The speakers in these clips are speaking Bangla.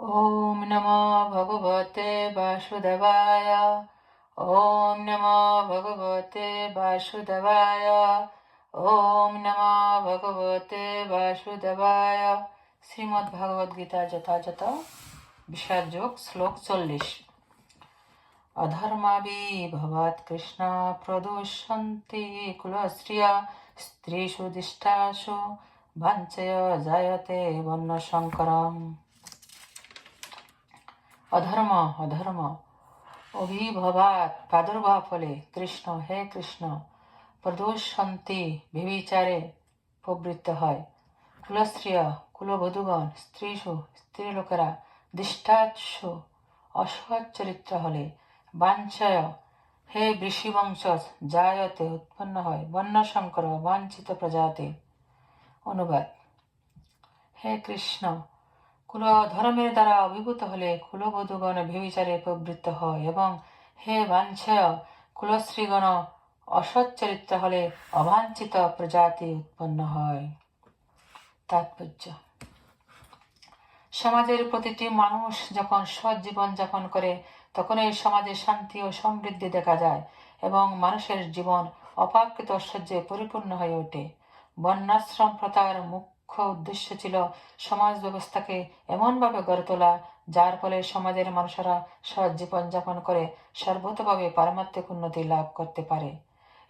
ॐ नमो भगवते वासुदेवाय ॐ नमो भगवते वासुदेवाय ॐ नमो ভগবতে বাসুদেবায় শ্রীমদ্ ভগবদ গীতা যথাযথ বিষাদযোগ শ্লোক চল্লিশ অধর্মাবি ভবাত কৃষ্ণ প্রদুষন্তি কুলশ্রিয়া স্ত্রীষু দিষ্টাসু ভাঞ্চয় জায়তে বন্য শঙ্করম অধর্ম অধর্ম। অভিভবাত প্রাদুর্ভাব ফলে কৃষ্ণ হে কৃষ্ণ, প্রদোষন্তি বিবিচারে প্রবৃত্ত হয়। কুলস্ত্রিয়, কুলবধূগণ স্ত্রীষু স্ত্রীলোকেরা দৃষ্টাৎসু অসৎ চরিত্র হলে বাঞ্ছায়। হে বংশ জায়তে উৎপন্ন হয় বন্যশঙ্কর বাঞ্ছিত প্রজাতি। অনুবাদ। হে কৃষ্ণ কুল ধর্মের দ্বারা অভিভূত হলে কুলবধূগণ ভেবিচারে প্রবৃত্ত হয় এবং হে বাঞ্ছায় কুলশ্রীগণ অসৎ চরিত্র হলে অবাঞ্ছিত প্রজাতি উৎপন্ন হয়। তাৎপর্য। সমাজের প্রতিটি মানুষ যখন সৎ জীবন যাপন করে তখন এই সমাজে শান্তি ও সমৃদ্ধি দেখা যায় এবং মানুষের জীবন অপাকৃত ঐশ্বর্যে পরিপূর্ণ হয়ে ওঠে। বন্যাশ্রম প্রথার মুখ্য উদ্দেশ্য ছিল সমাজ ব্যবস্থাকে এমনভাবে গড়ে তোলা, যার ফলে সমাজের মানুষেরা সৎ জীবন যাপন করে সর্বতভাবে পারমাত্মিক উন্নতি লাভ করতে পারে।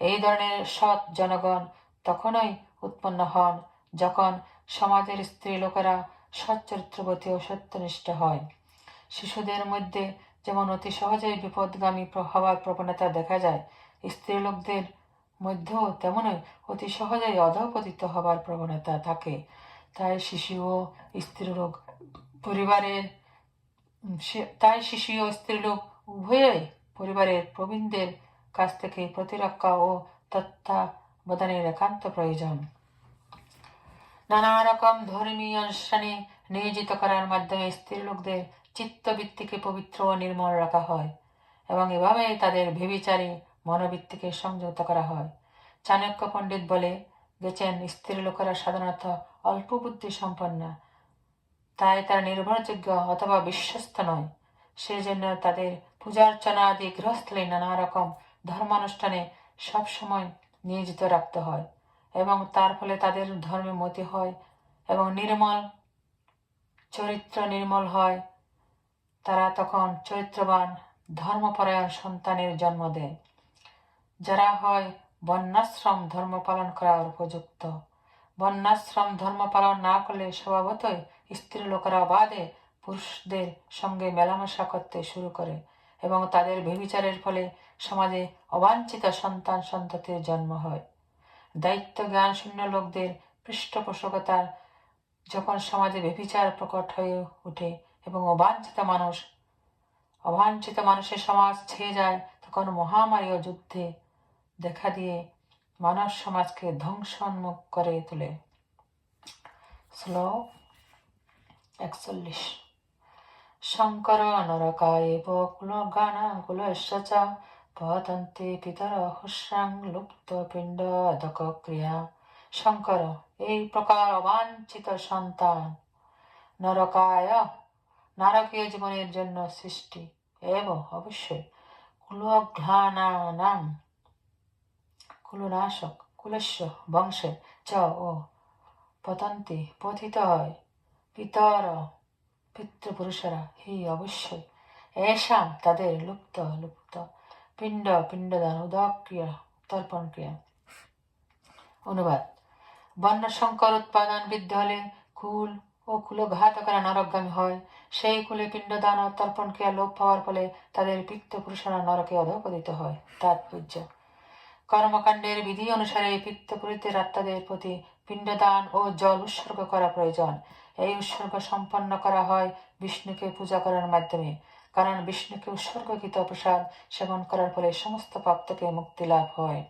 এই ধরনের সৎ জনগণ তখনই উৎপন্ন হন যখন সমাজের স্ত্রী লোকেরা সচ্চরিত্রবতী ও সত্যনিষ্ঠ হয়। শিশুদের মধ্যে যেমন অতি সহজেই বিপদগামী হওয়ার প্রবণতা দেখা যায় স্ত্রী লোকদের মধ্যেও তেমনই অতি সহজেই অধপতিত হবার প্রবণতা থাকে। তাই শিশু ও স্ত্রীলোক পরিবারের তাই শিশু ও স্ত্রীলোক উভয়ই পরিবারের প্রবীণদের কাছ থেকে প্রতিরক্ষা ও তত্ত্বাবধানের একান্ত প্রয়োজন। নানা রকম ধর্মীয় অনুষ্ঠানে নিয়োজিত করার মাধ্যমে স্ত্রীলোকদের চিত্তবৃত্তিকে পবিত্র ও নির্মল রাখা হয় এবং এভাবে তাদের ভেবিচারে মনোবৃত্তিকে সংযত করা হয়। চাণক্য পণ্ডিত বলে গেছেন, স্ত্রী লোকেরা সাধারণত অল্প বুদ্ধি সম্পন্ন। তাই তারা নির্ভরযোগ্য অথবা বিশ্বস্ত নয়। সেজন্য তাদের পূজার্চনা আদি গৃহস্থলে নানা রকম ধর্মানুষ্ঠানে সবসময় নিয়োজিত রাখতে হয় এবং তার ফলে তাদের ধর্মে মতি হয় এবং নির্মল চরিত্র নির্মল হয়। তারা তখন চরিত্রবান ধর্মপরায়ণ সন্তানের জন্ম দেয়। যারা হয় বন্যাশ্রম ধর্ম পালন করার উপযুক্ত। বন্যাশ্রম ধর্ম পালন না করলে স্বভাবতই স্ত্রী লোকেরা বাদে পুরুষদের সঙ্গে মেলামেশা করতে শুরু করে এবং তাদের বেবিচারের ফলে সমাজে অবাঞ্ছিত সন্তান সন্ততির জন্ম হয়। দায়িত্ব জ্ঞান শূন্য লোকদের পৃষ্ঠপোষকতার যখন সমাজে বেবিচার প্রকট হয়ে ওঠে এবং অবাঞ্ছিত মানুষ অবাঞ্ছিত মানুষের সমাজ ছেয়ে যায় তখন মহামারী ও যুদ্ধে দেখা দিয়ে মানব সমাজকে ধ্বংসন্মুখ করে তোলে। শ্লোক একচল্লিশ। শঙ্কর নরকায়েব কুলগানা কুলস্য চ পতন্তে পিতর হুস্রাং লুপ্ত পিণ্ড ক্রিয়া। শঙ্কর, এই প্রকার অবাঞ্ছিত সন্তান নরকায় নারকীয় জীবনের জন্য সৃষ্টি। এবং অবশ্যই কুলঘ্লানানাম কুলনাশক কুলস্য বংশে চ ও পতন্তি পথিত হয় পিতর পিতৃপুরুষেরা হি অবশ্যই এসাম তাদের লুপ্ত লুপ্ত পিণ্ড পিণ্ডদান উদক্রিয়া তর্পণ ক্রিয়া অনুবাদ বন্য সংকর উৎপাদন বৃদ্ধি হলে কুল ও কুলঘাতকরা নরকগামী হয় সেই কুলে পিণ্ডদান ও তর্পণ ক্রিয়া লোপ পাওয়ার ফলে তাদের পিত্ত পুরুষরা নরকে অধপতিত হয় তাৎপর্য কর্মকাণ্ডের বিধি অনুসারে পিত্তপুরীতের আত্মাদের প্রতি পিণ্ডদান ও জল উৎসর্গ করা প্রয়োজন। এই উৎসর্গ সম্পন্ন করা হয় বিষ্ণুকে পূজা করার মাধ্যমে, কারণ বিষ্ণুকে উৎসর্গকৃত প্রসাদ সেবন করার ফলে সমস্ত পাপ থেকে মুক্তি লাভ হয়।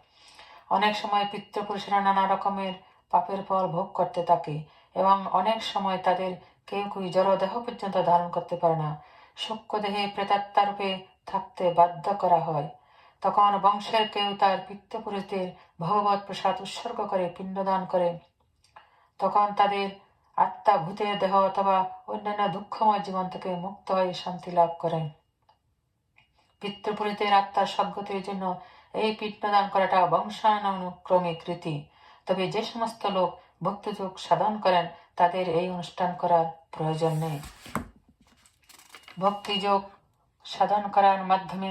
অনেক সময় পিতৃপুরুষেরা নানা রকমের পাপের ফল ভোগ করতে থাকে এবং অনেক সময় তাদের কেউ কেউ জড়দেহ পর্যন্ত ধারণ করতে পারে না। সূক্ষ্ম দেহে প্রেতাত্মা রূপে থাকতে বাধ্য করা হয়। তখন বংশের কেউ তার পিতৃপুরুষদের ভগবত প্রসাদ উৎসর্গ করে পিণ্ডদান করে। তখন তাদের আত্মা, ভূতের দেহ অথবা অন্যান্য দুঃখময় জীবন থেকে মুক্ত হয়ে শান্তি লাভ করেন পিতৃপুরীতের আত্মার সদ্গতির জন্য এই পিণ্ডদান করাটা বংশানুক্রমিক রীতি। তবে যে সমস্ত লোক ভক্তিযোগ সাধন করেন, তাদের এই অনুষ্ঠান করার প্রয়োজন নেই। ভক্তিযোগ সাধন করার মাধ্যমে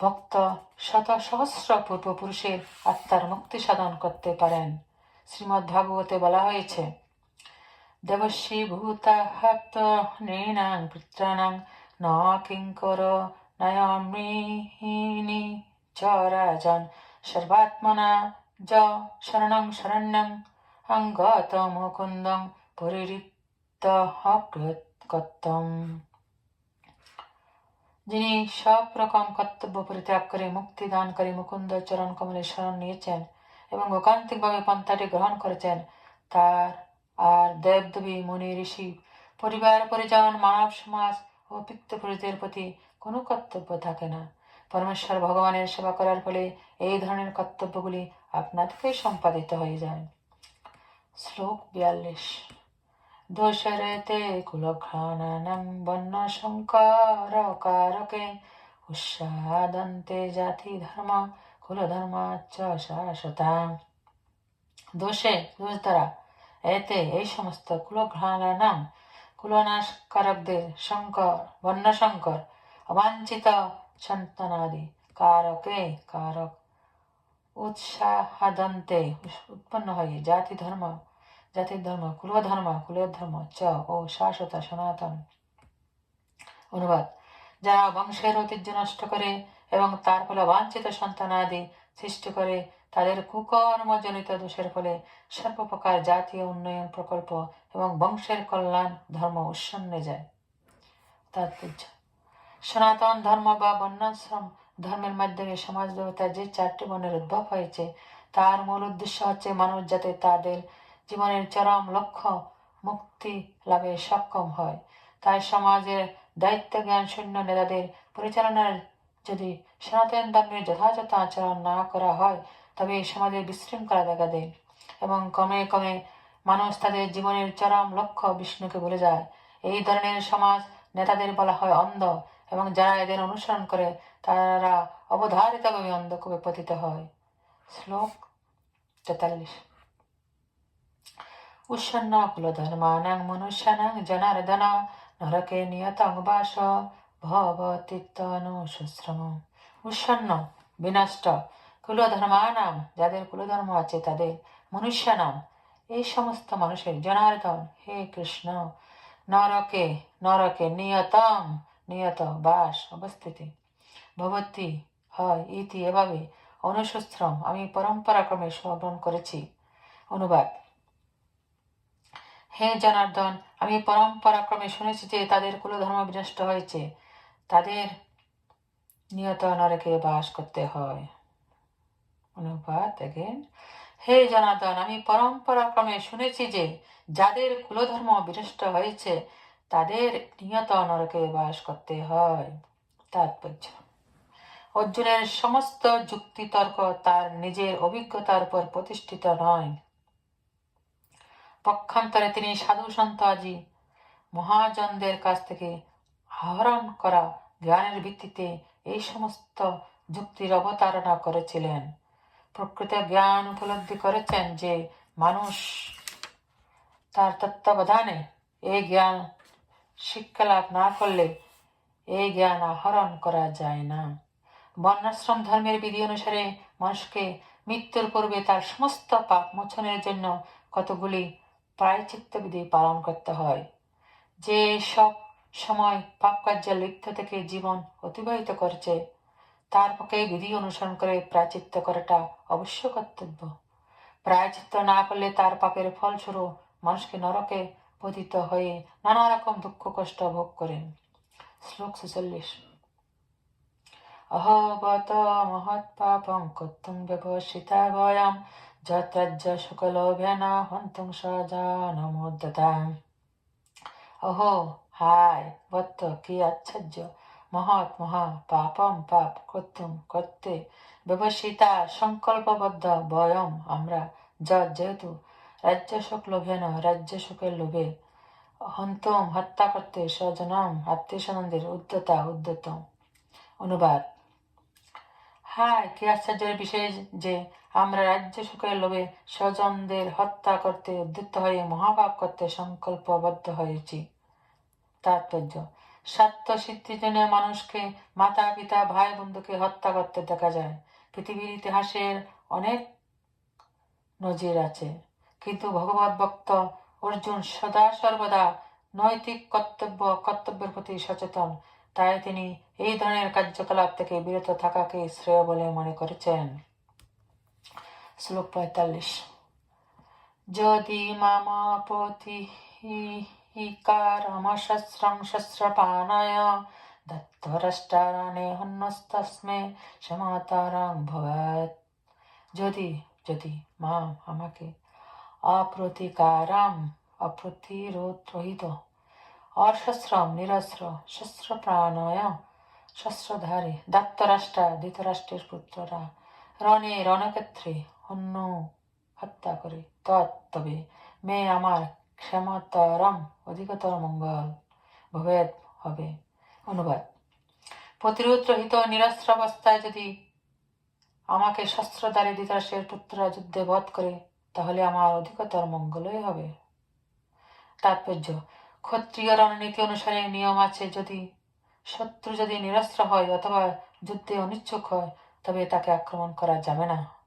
ভক্ত শত সহস্র পূর্বপুরুষের আত্মার মুক্তি সাধন করতে পারেন। শ্রীমৎ ভাগবতে বলা হয়েছে দেবশ্রী ভূতাহাত নৃণাং পিত্রাণাং ন কিঙ্কর নয়ামৃহিণী চ রাজন সর্বাত্মনা য শরণং শরণ্যং অঙ্গত মুকুন্দং পরিরিক্ত কর্তম যিনি সব রকম কর্তব্য পরিত্যাগ করে, মুক্তি দান করে, মুকুন্দ চরণ কমলে শরণ নিয়েছেন এবং ঐকান্তিকভাবে পন্থাটি গ্রহণ করেছেন, তার আর দেবদেবী, মুনি, ঋষি, পরিবার, পরিজন, মানব সমাজ ও পিত্তপুরুষদের প্রতি কোনো কর্তব্য থাকে না। পরমেশ্বর ভগবানের সেবা করার ফলে এই ধরনের কর্তব্যগুলি আপনা থেকেই সম্পাদিত হয়ে যায়। শ্লোক বিয়াল্লিশ। দোষরেতে কুলঘ্রাণানাং বন্য শঙ্কর কারকে উৎসাদন্তে জাতি ধর্ম কুলধর্ম চ শাশ্বতা। দোষে দোষ দ্বারা এতে এই সমস্ত কুলঘ্রাণানাম কুলনাশকারকদের শঙ্কর বর্ণশঙ্কর অবাঞ্ছিত সন্তানাদি কারকে কারক উৎসাহাদন্তে উৎপন্ন হয় জাতি ধর্ম জাতির ধর্ম, কুলধর্ম কুলের ধর্ম চ ও শাশ্বত সনাতন। অনুবাদ, যারা বংশের ঐতিহ্য নষ্ট করে এবং তার ফলে বাঞ্ছিত সন্তান আদি সৃষ্টি করে, তাদের কুকর্মজনিত দোষের ফলে সর্বপ্রকার জাতীয় উন্নয়ন প্রকল্প এবং বংশের কল্যাণ ধর্ম উৎসন্নে যায়। তাৎপর্য সনাতন ধর্ম বা বর্ণাশ্রম ধর্মের মাধ্যমে সমাজ ব্যবস্থায় যে চারটি বর্ণের উদ্ভব হয়েছে, তার মূল উদ্দেশ্য হচ্ছে মানুষ যাতে তাদের জীবনের চরম লক্ষ্য মুক্তি লাভে সক্ষম হয়। তাই সমাজের দায়িত্ব জ্ঞান শূন্য নেতাদের পরিচালনার যদি সনাতন ধর্মের যথাযথ আচরণ না করা হয়, তবে সমাজে বিশৃঙ্খলা দেখা দেয় এবং কমে কমে মানুষ তাদের জীবনের চরম লক্ষ্য বিষ্ণুকে ভুলে যায়। এই ধরনের সমাজ নেতাদের বলা হয় অন্ধ এবং যারা এদের অনুসরণ করে, তারা অবধারিতভাবে অন্ধকূপে পতিত হয়। শ্লোক তেতাল্লিশ। উৎসন্ন কুলধর্মানাং মনুষ্যানাং জনার্দন নরকে নিয়তং বাস ভবতীর্তনুশ্রম উৎসন্ন বিনষ্ট কুলধর্মানাম যাদের কুলধর্ম আছে তাদের মনুষ্যানাম এই সমস্ত মানুষের জনার্দন হে কৃষ্ণ নরকে নরকে নিয়তম নিয়ত বাস অবস্থিতি ভবতী হয় ইতি এভাবে অনুসূশ্রম আমি পরম্পরাক্রমে স্মরণ করেছি অনুবাদ হে জনার্দন, আমি পরম্পরাক্রমে শুনেছি যে তাদের কুলধর্ম বিনষ্ট হয়েছে। তাদের নিয়ত নরকে বাস করতে হয়। অনুবাদ হে জনার্দন, আমি পরম্পরাক্রমে শুনেছি যে যাদের কুলধর্ম বিনষ্ট হয়েছে, তাদের নিয়ত নরকে বাস করতে হয়। তাৎপর্য। অর্জুনের সমস্ত যুক্তিতর্ক তার নিজের অভিজ্ঞতার উপর প্রতিষ্ঠিত নয়। পক্ষান্তরে তিনি সাধু সন্ত আজি মহাজনদের কাছ থেকে আহরণ করা জ্ঞানের ভিত্তিতে এই সমস্ত যুক্তির অবতারণা করেছিলেন। প্রকৃত জ্ঞান উপলব্ধি করেছেন যে মানুষ তার তত্ত্বাবধানে এই জ্ঞান শিক্ষা লাভ না করলে এই জ্ঞান আহরণ করা যায় না। বর্ণাশ্রম ধর্মের বিধি অনুসারে মানুষকে মৃত্যুর পূর্বে তার সমস্ত পাপ মোচনের জন্য কতগুলি প্রায়চিত্ত বিধি পালন করতে হয়। যে সব সময় পাপ কার্যে লিপ্ত থেকে জীবন অতিবাহিত করছে, তার পক্ষে বিধি অনুসরণ করে প্রায়চিত্ত করাটা অবশ্য কর্তব্য। প্রায়চিত্ত না করলে তার পাপের ফলস্বরূপ মানুষকে নরকে পতিত হয়ে নানা রকম দুঃখ কষ্ট ভোগ করেন। শ্লোক ছেচল্লিশ। অহবত মহৎ পাপং কর্তুম ব্যবসিতা বয়াম যত্রাজ্য শুকলোভেন হন্তুং সজানমোদ্যতা অহো হায় বত্ত কি আচ্ছার্য মহৎ মহা পাপম পাপ কর্তুম করতে ব্যবসিতা সংকল্পবদ্ধ বয়ম আমরা, যা যেহেতু রাজ্য সুখ লোভে না, রাজ্য সুখের লোভে। হন্তম হত্যা করতে স্বজনম আত্মীয় স্বজনদের উদ্যতা, উদ্যতম। অনুবাদ। হায়, কি আশ্চর্যের বিষয় যে আমরা রাজ্য সুখের লোভে স্বজনদের হত্যা করতে উদ্যত হয়ে মহাপাপ করতে সংকল্পবদ্ধ হয়েছি। তাৎপর্য সত্য সিদ্ধির জন্য মানুষকে মাতা, পিতা, ভাই বন্ধুকে হত্যা করতে দেখা যায়। পৃথিবীর ইতিহাসের অনেক নজির আছে। কিন্তু ভগবত ভক্ত অর্জুন সদা সর্বদা নৈতিক কর্তব্য, কর্তব্যের প্রতি সচেতন। তাই তিনি এই ধরনের কার্যকলাপ থেকে বিরত থাকাকে শ্রেয় বলে মনে করেছেন। শ্লোক পঁয়তাল্লিশ যদি মামাপতি ইকারমশস্রং শস্ত্রপানায় দত্তরাষ্ট্রাণে হন্যস্তস্মে সমাতারাং ভবেৎ যদি যদি মা আমাকে অপ্রতিকারাম অপ্রতিরোধ রহিত অশস্ত্রম নিরস্ত্র শস্ত্র প্রাণয় শস্ত্রধারী দত্তরাষ্ট্রা ধৃতরাষ্ট্রের পুত্ররা রণে রণক্ষেত্রে অন্য হত্যা করে। তবে মে আমার ক্ষমতারম অধিকতর মঙ্গল। ভবেদ হবে। অনুবাদ। প্রতিরোধ রহিত নিরস্ত্র অবস্থায় যদি আমাকে শস্ত্রধারী ধৃতরাষ্ট্রের পুত্ররা যুদ্ধে বধ করে, তাহলে আমার অধিকতর মঙ্গলই হবে। তাৎপর্য। ক্ষত্রিয় রণনীতি অনুসারে নিয়ম আছে, যদি শত্রু যদি নিরস্ত্র হয় অথবা যুদ্ধে অনিচ্ছুক হয়, তবে তাকে আক্রমণ করা যাবে না।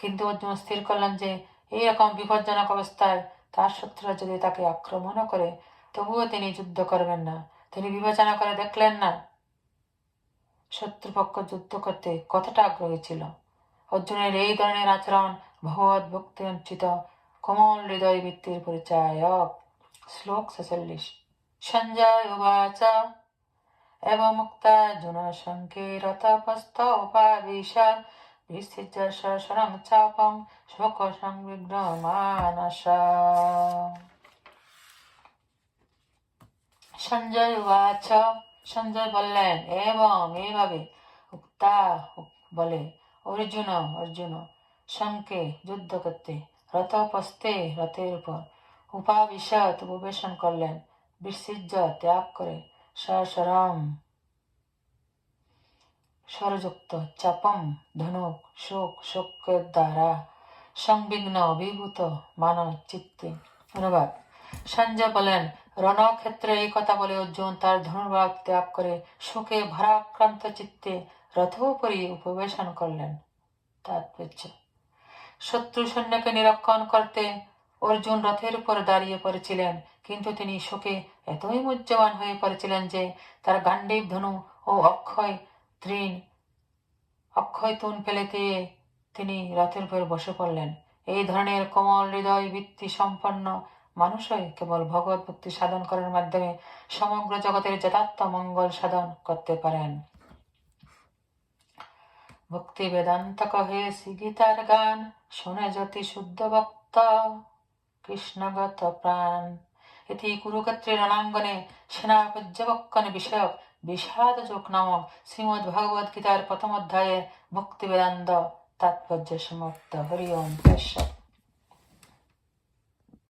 কিন্তু স্থির করলাম যে, এই রকম বিপজ্জনক অবস্থায় তার শত্রুরা যদি তাকে আক্রমণও করে, তবুও তিনি যুদ্ধ করবেন না। তিনি বিবেচনা করে দেখলেন না। শত্রুপক্ষ যুদ্ধ করতে কতটা আগ্রহী ছিল। অর্জুনের এই ধরনের আচরণ ভগবত ভক্তি অঞ্চিত কোমল হৃদয় বৃত্তির পরিচায়ক। শ্লোক ছেচল্লিশ। সঞ্জয় উবাচ। এবং মুক্তা জুন সংকেরতপস্থ উপাবিশাল স্থিত সরং শোক সংবিঘ্ন মানসা সঞ্জয় সঞ্জয় বললেন এবং এইভাবে উক্তা বলে অর্জুন অর্জুন শঙ্কে যুদ্ধ করতে রথপস্তে রথের উপর উপাবিশত উপবেশন করলেন বিসির্য ত্যাগ করে সরম স্বরযুক্ত চাপম ধনুক শোক শোকের দ্বারা সংবিঘ্ন অভিভূত মানব চিত্তে অনুবাদ সঞ্জয় বলেন রণক্ষেত্রে এই কথা বলে অর্জুন তার ধনুর্ভাগ ত্যাগ করে শোকে ভারাক্রান্ত চিত্তে রথ রথোপরি উপবেশন করলেন। তাৎপর্য। শত্রু সৈন্যকে নিরক্ষণ করতে অর্জুন রথের উপর দাঁড়িয়ে পড়েছিলেন, কিন্তু তিনি শোকে এতই মুজ্জবান হয়ে পড়েছিলেন যে তার গান্ডীব ধনু ও অক্ষয় তৃণ অক্ষয় তুন ফেলে দিয়ে তিনি রথের উপর বসে পড়লেন। এই ধরনের কোমল হৃদয় বৃত্তি সম্পন্ন মানুষই কেবল ভগবত ভক্তি সাধন করার মাধ্যমে সমগ্র জগতের যথার্থ মঙ্গল সাধন করতে পারেন। ভক্তি বেদান্ত কহে গীতার গান শোনে জ্যোতি শুদ্ধ ভক্ত, কৃষ্ণগত প্রাণ। এটি কুরুক্ষেত্রের রণাঙ্গনে সেনা পর্যবেক্ষণ বিষয়ক বিষাদ যোগ নামক শ্রীমদ ভগবদ গীতার প্রথম অধ্যায়ে মুক্তিবেদান্ত তাৎপর্য সমাপ্ত। হরি ওম তৎসৎ